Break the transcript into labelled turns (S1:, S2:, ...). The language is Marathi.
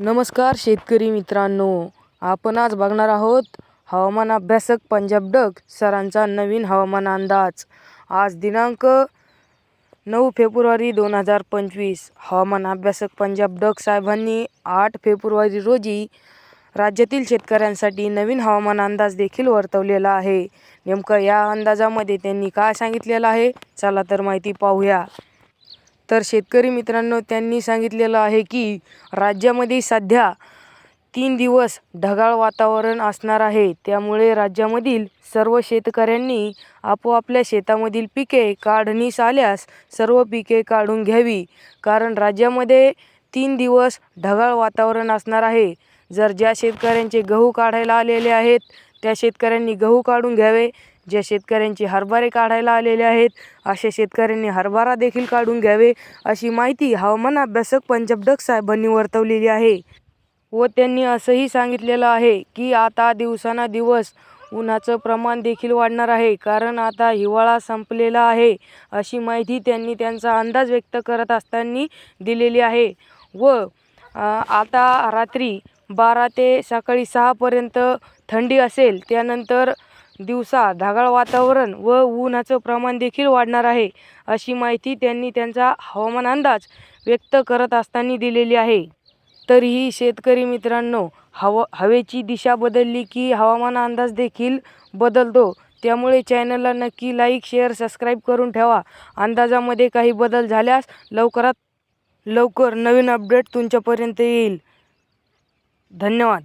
S1: नमस्कार शेतकरी मित्रांनो. आपण आज बघणार आहोत हवामान अभ्यासक पंजाब डक सरांचा नवीन हवामान अंदाज. आज दिनांक नऊ फेब्रुवारी दोन हजार पंचवीस. हवामान अभ्यासक पंजाब डक साहेबांनी आठ फेब्रुवारी रोजी राज्यातील शेतकऱ्यांसाठी नवीन हवामान अंदाज देखील वर्तवलेला आहे. नेमकं या अंदाजामध्ये त्यांनी काय सांगितलेलं आहे? चला तर माहिती पाहूया. तर शेतकरी मित्रांनो त्यांनी सांगितलेलं आहे की राज्यामध्ये सध्या तीन दिवस ढगाळ वातावरण असणार आहे. त्यामुळे राज्यामधील सर्व शेतकऱ्यांनी आपोआपल्या शेतामधील पिके काढणीस आल्यास सर्व पिके काढून घ्यावी. कारण राज्यामध्ये तीन दिवस ढगाळ वातावरण असणार आहे. जर ज्या शेतकऱ्यांचे गहू काढायला आलेले आहेत त्या शेतकऱ्यांनी गहू काढून घ्यावे. ज्या शेतकऱ्यांचे हरभरे काढायला आलेले आहेत अशा शेतकऱ्यांनी हरभरा देखील काढून घ्यावे अशी माहिती हवामान अभ्यासक पंजाब डक साहेबांनी वर्तवलेली आहे. व त्यांनी असंही सांगितलेलं आहे की आता दिवसांदिवस उन्हाचं प्रमाण देखील वाढणार आहे कारण आता हिवाळा संपलेला आहे अशी माहिती त्यांनी त्यांचा अंदाज व्यक्त करत असताना दिलेली आहे. व आता रात्री बारा ते सकाळी सहापर्यंत थंडी असेल त्यानंतर दिवसा ढगाळ वातावरण व उन्हाचं प्रमाण देखील वाढणार आहे अशी माहिती त्यांनी त्यांचा हवामान अंदाज व्यक्त करत असताना दिलेली आहे. तरीही शेतकरी मित्रांनो हव हवेची दिशा बदलली की हवामान अंदाज देखील बदलतो. त्यामुळे चॅनलला नक्की लाईक शेअर सबस्क्राईब करून ठेवा. अंदाजामध्ये काही बदल झाल्यास लवकरात लवकर नवीन अपडेट तुमच्यापर्यंत येईल. धन्यवाद.